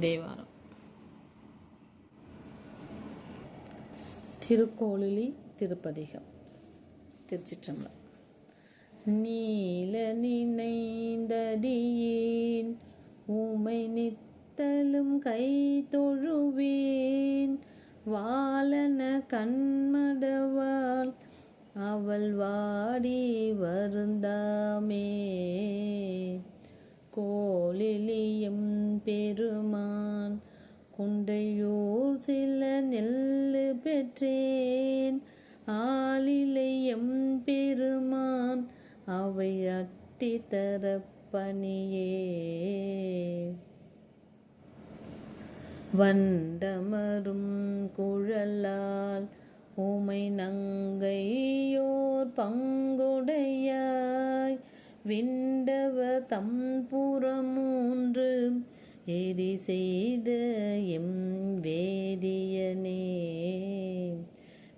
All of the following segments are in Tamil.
தேவாரம். திருக்கோளிலி திருப்பதிகம் திருச்சிற்றம்பலம். நீல நினைந்தடியேன் உமை நித்தலும் கை தொழுவேன். வாழன கண்மடவாள் அவள் வாடி வருந்தாமே. கோலிலியும் பெருமான் குண்டையூர் சில நெல்லு பெற்றேன். ஆளிலையும் பெருமான் அவை அட்டி தரப்பணியே வண்டமரும் குழலால் உமை நங்கையோர் பங்குடையாய். விண்டவ தம்புறமூன்று எதி செய்த எம் வேதியனே.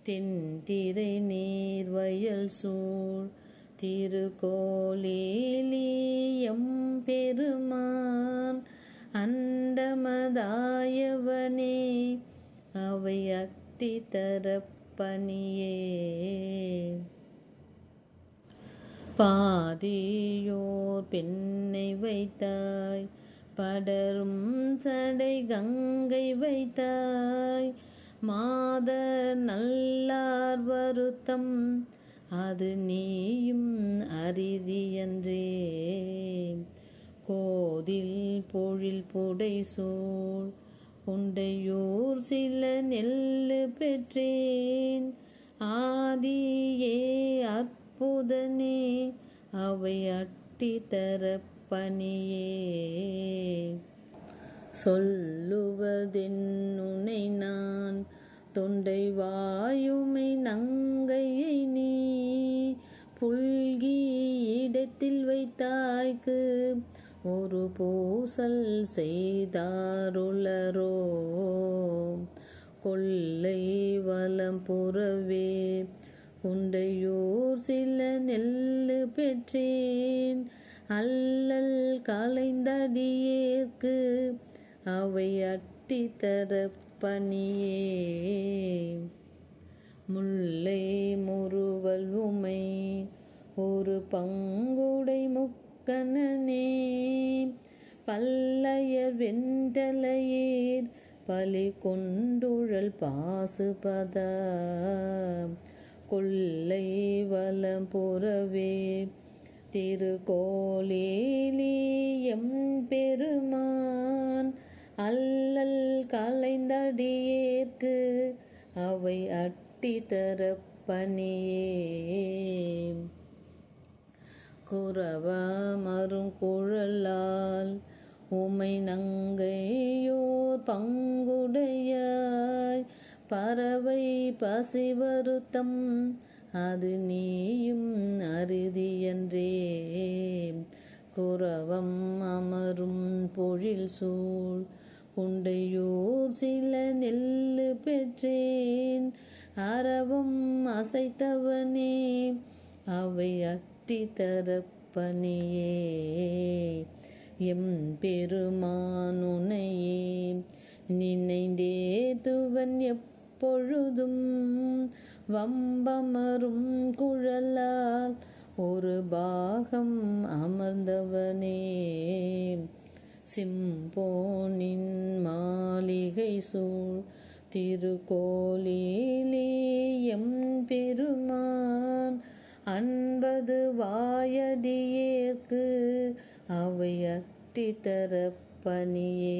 தென்திரை நீர்வயல் சூழ் திருக்கோலேலியம் பெருமான் அண்டமதாயவனே அவை அட்டி தரப்பணியே. பாதியோர் பெண்ணை வைத்தாய் படரும் சடை கங்கை வைத்தாய். மாத நல்லார் வருத்தம் அது நீயும் அரிதியன்றே கோதில் பொழில் புடை சூழ் உண்டையூர் சில நெல்லு பெற்றேன். ஆதியே அற்புதனே அவை அட்டி தரப்பணியே சொல்லுவதென்னுனை நான் தொண்டை வாயுமை நங்கையை நீ. புல்கி இடத்தில் வைத்தாய்க்கு ஒரு பூசல் செய்தாருளரோ. கொள்ளை வலம் புறவே உண்டையோர் சில நெல்லு பெற்றேன். அல்லல் களைந்தடியேற்கு அவை அட்டி தரப்பணியே முல்லை முறுவல் உமை ஒரு பங்குடை முக்கணனே. பல்லையர் வெண்டலையேர் பலி கொண்டுழல் பாசுபதா. கொல்லை வலம் புறவே திருக்கோலேலியம் பெருமான் அல்லல் கலைந்தடியேற்கு அவை அட்டி தரப்பணியே குறவமரும் குழலால் உமை நங்கையோர் பங்குடையாய் பறவை பசி வருத்தம் அது நீயும் அறுதியன்றே குறவம் அமரும் பொழில் சூழ் குண்டையூர் சில நெல்லு பெற்றேன். அறவும் அசைத்தவனே அவை அட்டி தரப்பணியே எம் பெருமானுனையே நினைந்தே துவன் எப்பொழுதும் வம்பமரும் குழலால் ஒரு பாகம் அமர்ந்தவனே. சிம்போனின் மாளிகை சூழ் திருக்கோலிலேயம் பெருமான் அன்பது வாயடியேற்கு அவையட்டி தரப்பணியே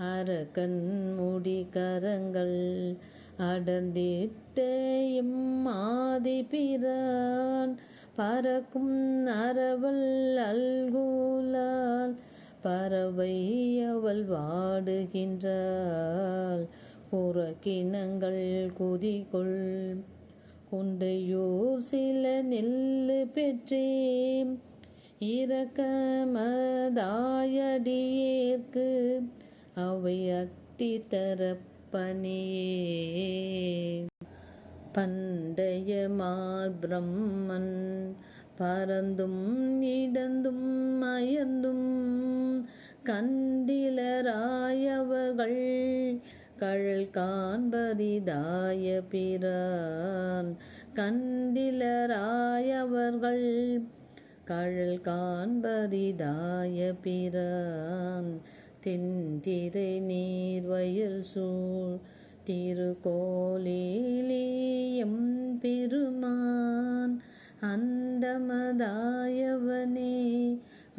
அரக்கன் முடி கரங்கள் அடர்ந்திட்ட எம்மாதி பிரான். பறக்கும் அறவள் அல்கூலால் பறவை அவள் வாடுகின்றாள். புறக்கினங்கள் குதிகொள் குண்டையூர் சில நெல்லு பெற்றேன். இரக்கமதாயடியேற்கு அவை அட்டி தரப்பணியே பண்டைய மார்பிரம்மன் பறந்தும் இடந்தும் அயர்ந்தும் கண்டிலராயவர்கள் கழல் காண்பரிதாய பிரான். கண்டிலராயவர்கள் கழல் காண்பரிதாய பிரான். தென்திரை நீர்வயல் சூழ் திருக்கோலிலேயம் பெருமான் அந்தமதாயவனே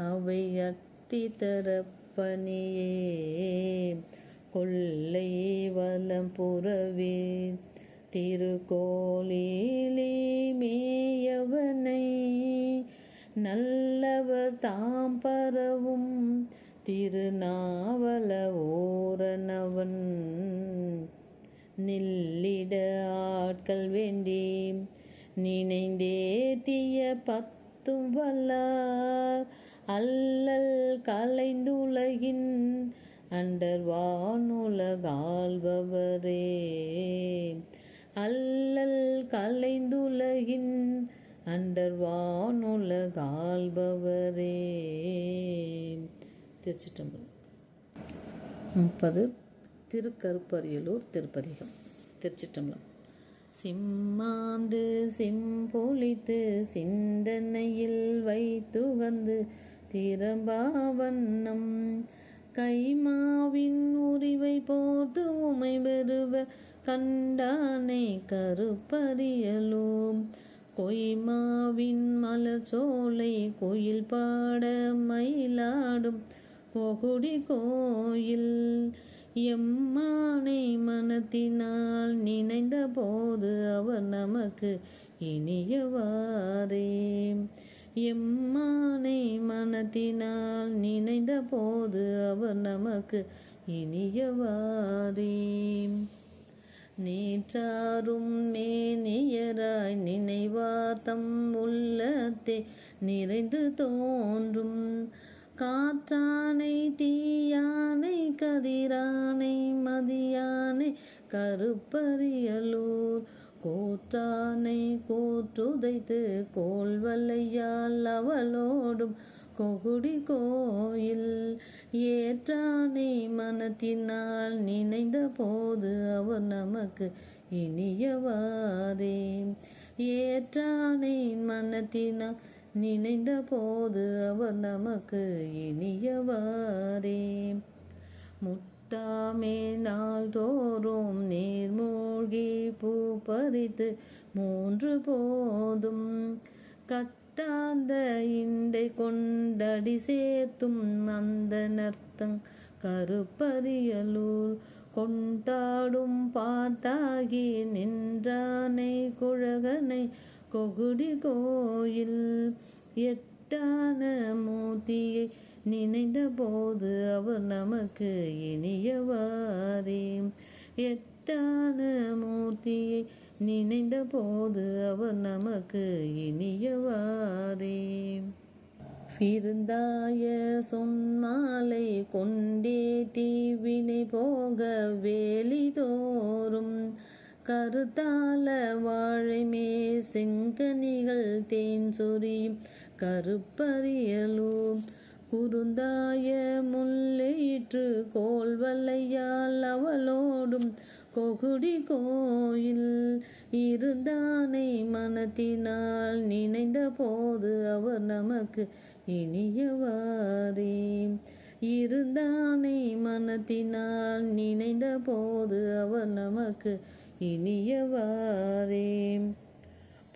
அவை அட்டி தரப்பனியே கொள்ளை வலம் புறவே திருக்கோலிலே மேயவனை நல்லவர் தாம் பரவும் திருநாவல ஓரணவன். நில்லிட ஆட்கள் வேண்டி நினைந்தேத்திய பத்தும் வல்லார். அல்லல் கலைந்துலகின் அண்டர் வானுலகாள்பவரே அல்லல் கலைந்துலகின் அண்டர் வானுலகாள்பவரே திருச்சிற்றம்பலம். முப்பது திருக்கருப்பரியலூர் திருப்பதிகம் திருச்சிற்றம்பலம். சிம்மாந்து சிம்பொழித்து சிந்தனையில் வைத்துகந்து திரபாவண்ணம் கைமாவின் உரிவை போர்த்து உமை பெறுவ கண்டானை கருப்பரியலும் கொய்மாவின் மலர் சோலை கோயில் பாட மயிலாடும் கொகுடி கோயில் எம்மானை மனத்தினால் நினைந்த போது அவர் நமக்கு இனியவாரே எம்மானை மனத்தினால் நினைந்த போது அவர் நமக்கு இனியவாரே நீற்றாரும் மேனியராய் நினைவார்த்தம் உள்ளத்தே நிறைந்து தோன்றும். காற்றானை தீயானை கதிரானை மதியானை கருப்பரியலூர் கோற்றானை கோற்றுதைத்து கோல்வலையால் அவளோடும் கொகுடி கோயில் ஏற்றானை மனத்தினால் நினைந்த போது அவர் நமக்கு இனியவாரே ஏற்றானை மனத்தினால் நினைந்த போது அவர் நமக்கு இனியவாரே முட்டாமே நாள் தோறும் நீர்மூழ்கி பூ பறித்து மூன்று போதும். கட்டாந்த இண்டை கொண்டடி சேர்த்தும் அந்த நர்த்தங் கருப்பரியலூர் கொண்டாடும் பாட்டாகி நின்றானை குழகனை கொகுடி கோயில் எட்டான மூர்த்தியை நினைந்த போது அவர் நமக்கு இனியவாரே எட்டான மூர்த்தியை நினைந்த போது அவர் நமக்கு இனியவாரே விருந்தாய சொன்மாலை கொண்டே தீவினை போக வேலி தோறும் கருத்தால வாழைமே செங்கனிகள் தேன் சொரியும் கருப்பறியலூர் குறுந்தாய முல்லையிற்று கோல்வலையால் அவளோடும் கொகுடி கோயில் இருந்தானை மனத்தினால் நினைந்த போது அவர் நமக்கு இனியவாரே இருந்தானை மனத்தினால் நினைந்த போது அவர் நமக்கு இனியவாரே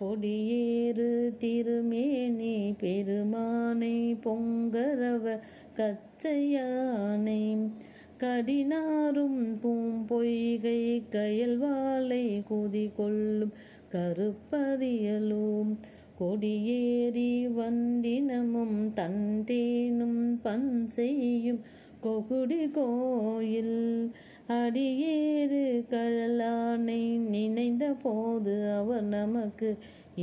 பொடியேறு திருமேனி பெருமானை பொங்கரவ கச்சையானை. கடினாரும் பூம்பொய்கை கயல்வாளை குதி கொள்ளும் கருப்பறியலும் கொடியேறி வண்டினமும் தண்டேனும் பன் செய்யும் கொகுடி கோயில். அடியேறு கழலானை நினைந்த போது அவர் நமக்கு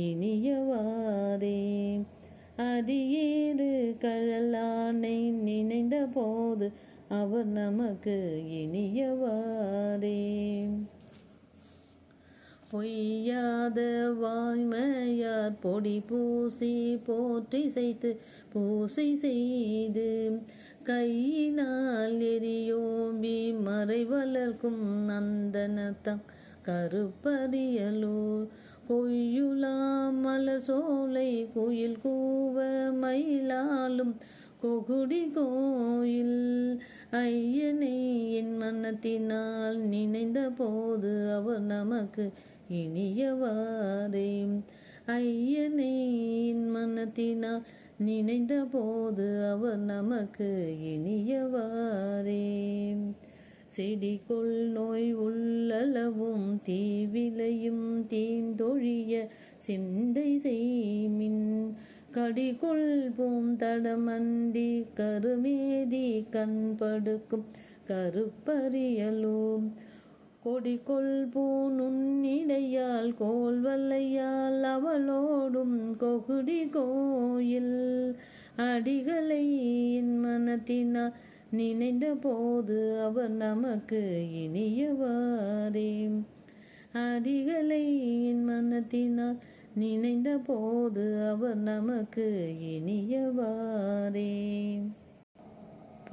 இனியவாரே அடியேறு கழலானை நினைந்த போது அவர் நமக்கு இனியவாரே பொய்யாத வாய்மையார் பொடி பூசி போற்றி செய்து பூசை செய்து கையினால் எரியோம்பி மறை வளர்க்கும் நந்தனத்தம் கருப்பரியலூர் கொய்யுலாம் மலர் சோலை கோயில் கூவ மயிலாலும் கொகுடி கோயில். ஐயனை என் மனத்தினால் நினைந்த போது அவர் நமக்கு இனியவாரே ஐயனை என் மனத்தினால் நினைந்த போது அவர் நமக்கு இனியவாரே செடிகொள் நோய் உள்ளளவும் தீவிலையும் தீந்தொழிய சிந்தை செய்மின். கடிகொள் பூம் தடமண்டி கருமேதி கண்படுக்கும் கருப்பறியலும் கொடிகொள் பூனுன்னிடையால் கோல்வல்லையால் அவளோடும் கொகுடி கோயில். அடிகளை என் மனத்தினால் நினைந்த போது அவர் நமக்கு இனியவாரே அடிகளை என் மனத்தினால் நினைந்த போது அவர் நமக்கு இனியவாரே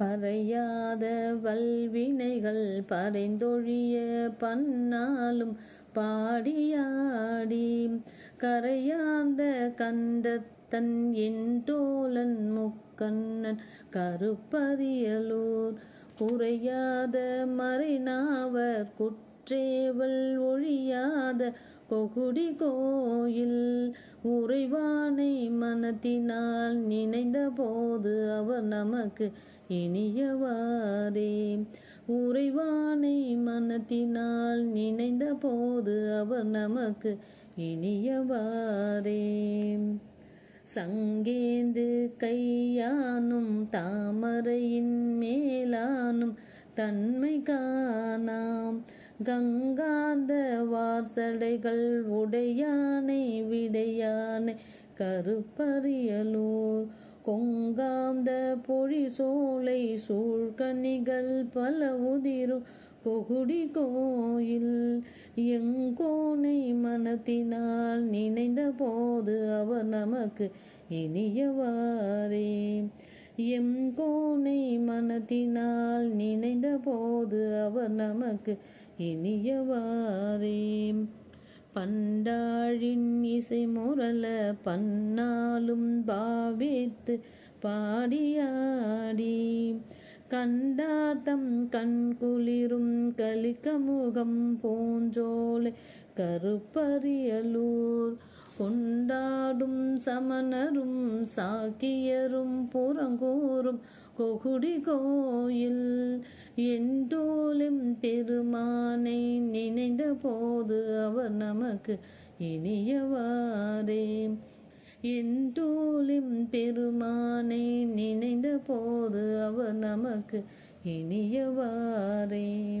பறையாத வல்வினைகள் பறைந்தொழிய பன்னாலும் பாடியாடி. கரையாந்த கண்டத்தன் என் தோழன் முக்கண்ணன் கருப்பரியலூர். குறையாத மறைநாவர் குற்றேவல் ஒழியாத கொகுடி கோயில். உறைவானை மனத்தினால் நினைந்த போது அவர் நமக்கு இனியவாரே உறைவானை மனத்தினால் நினைந்த போது அவர் நமக்கு இனியவாரே சங்கேந்து கையானும் தாமரையின் மேலானும் தன்மை காணாம். கங்காந்த வார்சடைகள் உடையானை விடையானை கருப்பரியலூர் கொங்காந்த பொழி சோலை சூழ்கனிகள் பல உதிரும் கொகுடி கோயில். எங்கோனை மனத்தினால் நினைந்த போது அவர் நமக்கு இனியவாரே எம் கோனை மனத்தினால் நினைந்த போது அவர் நமக்கு இனியவாரே பண்டாழின் இசை முரல பன்னாலும் பாவித்து பாடியாடி. கண்டார்த்தம் கண்குளிரும் கலிக்கமுகம் பூஞ்சோலை கருப்பரியலூர். கொண்டாடும் சமணரும் சாக்கியரும் புறங்கூறும் கொகுடி கோயில். எந்தோலும் பெருமானை நினைந்த போது அவர் நமக்கு இனியவாரே எந்தோலும் பெருமானை நினைந்த போது அவர் நமக்கு இனியவாரே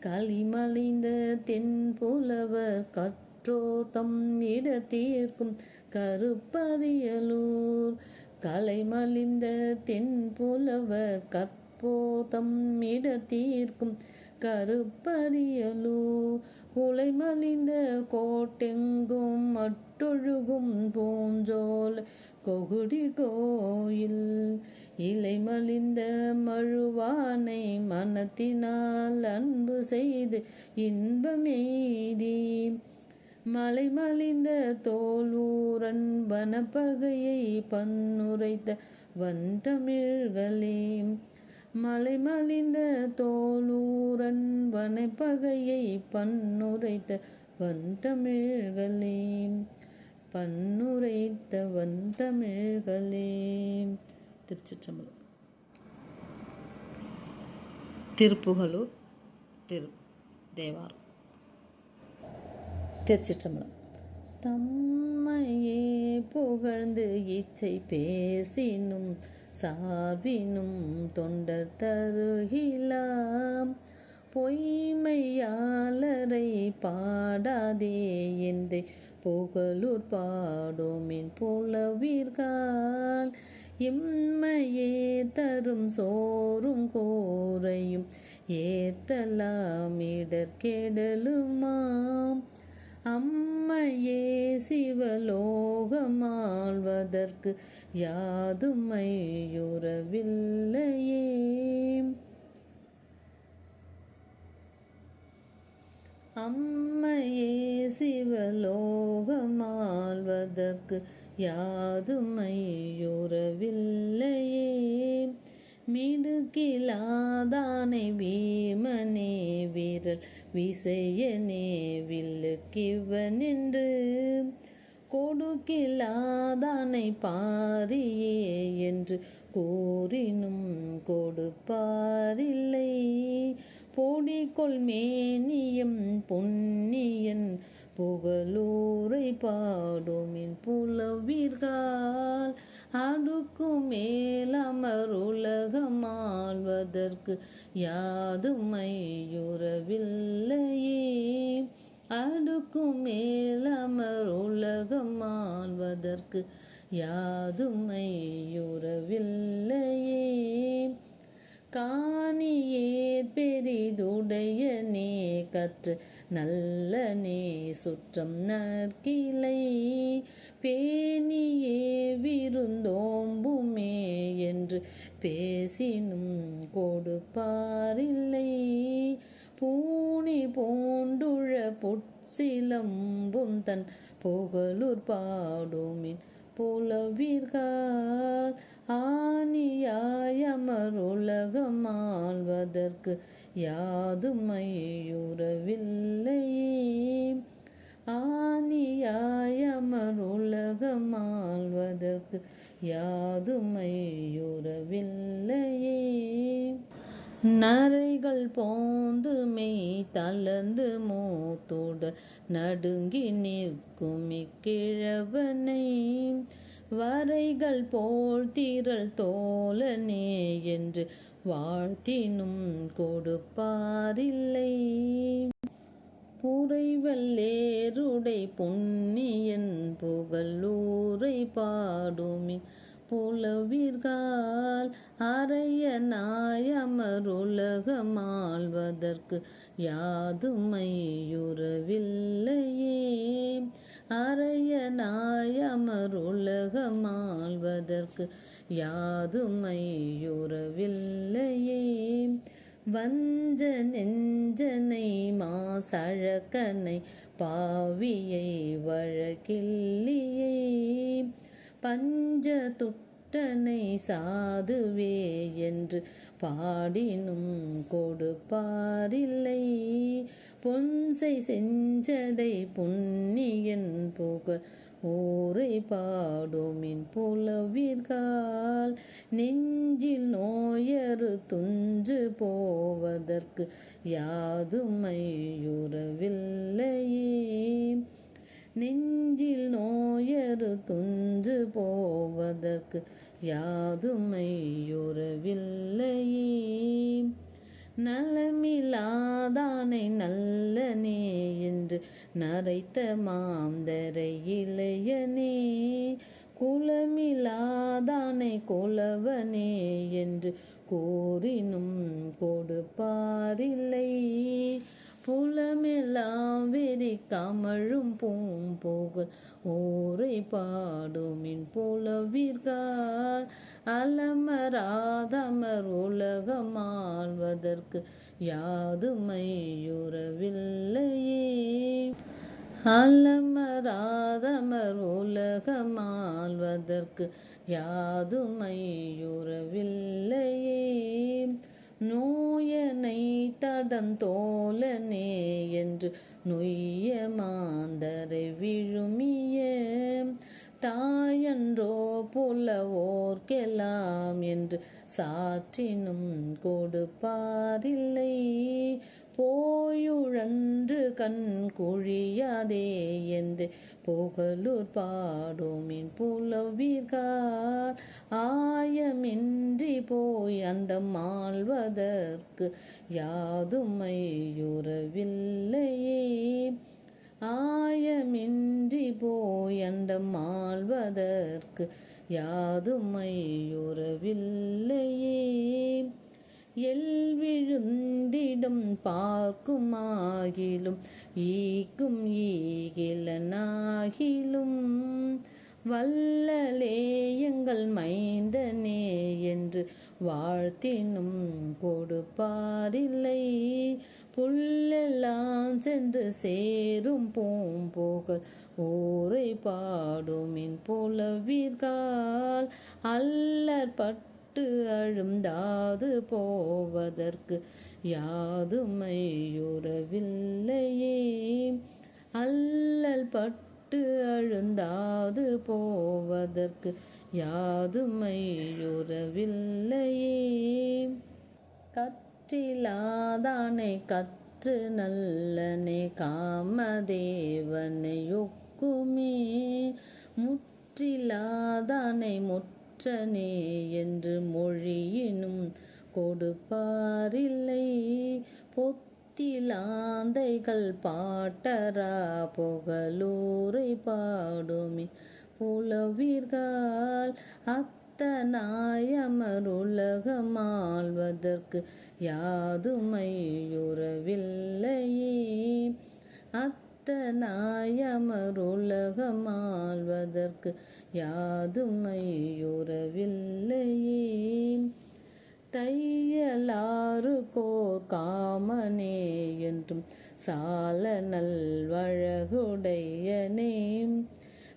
களிமலிந்த தென் புலவர் கற்றோத்தம் இடத்தீர்க்கும் கருப்பரியலூர் கலைமலிந்த தென் கற் கற்போத்தம் இடத்தீர்க்கும் குலை குலைமலிந்த கோட்டெங்கும் மட்டொழுகும் பூஞ்சோல் கொகுடி கோயில். இலைமலிந்த மழுவானை மனத்தினால் அன்பு செய்து இன்பமெய்தி மலைமலிந்த தோலூரன் வனப்பகையை பன்னுரைத்த வந்தமிழ்களே மலைமலிந்த தோலூரன் வனப்பகையை பன்னுரைத்த வந்தமிழ்களே பன்னுரைத்த வந்தமிழ்களே திருச்சிற்றம்பலம். திருப்புகலூர் திரு தேவாரம். திருச்சிற்றம்பலம். தம்மையே புகழ்ந்து இச்சை பேசினும் சார்பினும் தொண்டர் தருகிலாம். பொய்மையாளரை பாடாதே எந்த புகழூர் பாடோமின் புலவீர்கள் இம்மையே தரும் சோறும் கோரையும் ஏத்தலாம் இடர் இடர்கெடலுமாம் அம்மையே சிவலோகமாழ்வதற்கு யாதுமையுறவில்லையே அம்மையே சிவலோகமாழ்வதற்கு யாதுமையுறவில்லையே மிடுக்கிலாதானை வீமனே விரல் விசையனே வில்லுக்கிவனென்று. கொடுக்கிலாதானை பாரியே என்று கூறினும் கொடுப்பாரில்லை. போடிக்கொள் மேனியம் பொன்னியன் புகழூரை பாடுமின் புலவீர்கள் அடுக்கும் மேலமருலகமாழ்வதற்கு யாதும் மையுறவில்லையே அடுக்கும் மேலமருலகமாழ்வதற்கு யாதுமையுறவில்லையே காணியே பெரிதுடைய நீ கற்று நல்ல நீ சுற்றம் நற்கிளை. பேணியே விருந்தோம்புமே என்று பேசினும் கொடுப்பாரில்லை. பூணி பூண்டுழ புட்சிலம்பும் தன் புகழூர் பாடுமின் புலவீர்கள் ஆனியாயமருலகம் ஆழ்வதற்கு யாதுமையுறவில்லை. ஆனியாயமருலகம் ஆழ்வதற்கு மையுறவில்லையே நரைகள் போந்து மெய் தளர்ந்து மூத்தோட நடுங்கி நிற்கும் இக்கிழவனை வரைகள் போல் தீரல் தோழனே என்று வாழ்த்தினும் கொடுப்பாரில்லை. புரைவல்லேருடை பொன்னியன் புகழூரை பாடுமின் புலவீர்கள் அறைய நாயமருலகமாழ்வதற்கு யாதுமையுறவில்லையே அரையனாயமருலகமாழ்வதற்கு யாதுமையுறவில்லையே. வஞ்ச நெஞ்சனை மாசழக்கனை பாவியை வழக்கில்லியே. பஞ்ச துட்டனை சாதுவே என்று பாடினும் கொடுப்பாரில்லை. பொன்சை செஞ்சடை புண்ணியன் புக ஊரை பாடுமின் புலவிர்கால். நெஞ்சில் நோயறு துஞ்சு போவதற்கு யாதுமையுறவில்லையே நெஞ்சில் நோயறு துஞ்சு போவதற்கு யாதுமையுறவில்லையே. நலமில்லாதானை நல்லனே என்று நரைத்த மாந்தரை இளையனே. குலமில்லாதானை குலவனே என்று கூறினும் கொடுப்பாரில்லை. புலமெல்லாம் வெறி கமழும் பூம்புகழ் ஊரை பாடுமின் புலவீர்கள் அலமராதமர் உலகம் ஆழ்வதற்கு யாதுமையுறவில்லையே. அலமராதமர் உலகம் ஆழ்வதற்கு யாதுமையுறவில்லையே. நோயனை தடந்தோலனே என்று நொய்ய மாந்தரை விழுமிய தாயன்றோ புலவோர்க்கெல்லாம் என்று சாற்றினும் கொடுப்பாரில்லை. போயுழன்று கண் குழியாதே எந்த புகழூர் பாடுமின் புலவீர்கார். ஆயமின்றி போய் அண்டம் ஆழ்வதற்கு யாதுமையுறவில்லையே ஆயமின்றி போய் அண்டம் ஆழ்வதற்கு யாதுமையுறவில்லையே எல் விழுந்திடும் பார்க்குமாகிலும் ஈக்கும் ஈகிலனாகிலும். வல்லலே எங்கள் மைந்தனே என்று வாழ்த்தினும் கொடுப்பாரில்லை. புல்லெல்லாம் சென்று சேரும் பூம்புகழ் ஊரை பாடுமின் புலவீர்கால். அல்லற் பட்டு அழுந்தாது போவதற்கு யாதுமையுறவில்லையே. அல்லல் பட்டு அழுந்தாது போவதற்கு யாதுமையுறவில்லையே. கற்றிலாதானே கற்று நல்லனே காமதேவனை ஒக்குமே. முற்றிலாதானை முற்று குற்றனே என்று மொழியினும் கொடுப்பாரில்லை. பொத்திலாந்தைகள் பாட்டரா புகழூரை பாடுமே. புலவீர்கள் அத்தநாயமருலகமாழ்வதற்கு யாதுமையுறவில்லையே நித்தநாயமருலகமாழ்வதற்கு யாதும் ஐயுறவில்லையே. தையலாறு கோர் காமனே என்றும் சால நல்வழகுடையனே.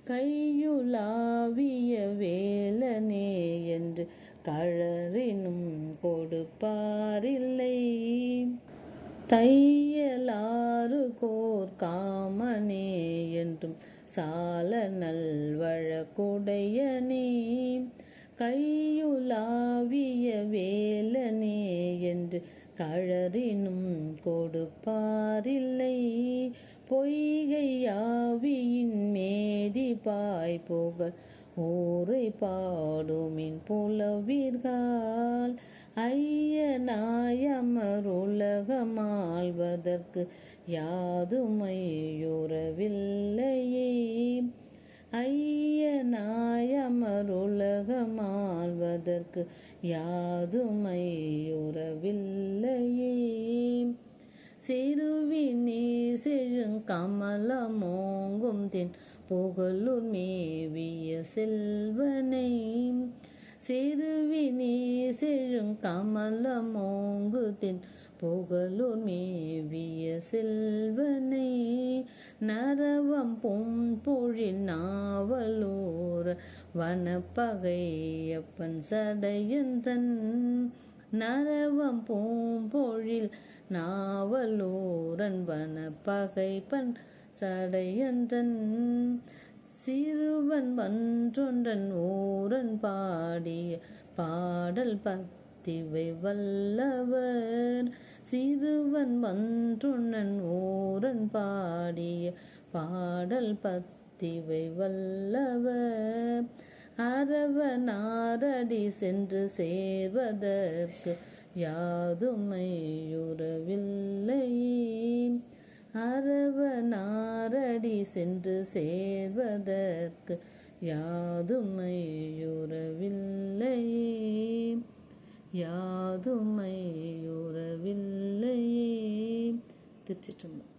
கையுலாவிய வேலனே என்று கழறினும் கொடுப்பாரில்லை. தையலாறு கோர் காமனே என்றும் சால நல்வழகுடையனே கையுலாவிய வேலனே என்று கழறினும் கொடுப்பாரில்லை. பொய்கையாவியின் மேதி பாய் புகழ் ஊரை பாடுமின் புலவீர்கள் ஐயனாயமருலகமாழ்வதற்கு யாதுமையுறவில்லையே. ஐயனாயமருலகமாழ்வதற்கு யாதுமையுறவில்லையே. செருவினே செழுங்கமலமோங்கும் தென் புகழுர் மேவிய செல்வனை. செருவினே செழுங்கமலமோங்கு தென் புகழூர் மேவிய செல்வனை நரவம் பொழில் நாவலூர் வனப்பகையப்பன் சடையந்தன் நரவம் பூம்பொழில் நாவலூரன் வனப்பகைப்பன் சடையந்தன் சிறுவன் வன்றொன்றன் ஊரன் பாடிய பாடல் பத்திவை வல்லவர். சிறுவன் வன்றொன்னன் ஊரன் பாடிய பாடல் பத்திவை வல்லவர். அரவனாரடி சென்று சேர்வதற்கு அரவ நாரடி சென்று சேர்வதற்கு யாதுமையுறவில்லை யாதுமையுறவில்லையே. திருச்சிற்றம்பலம்.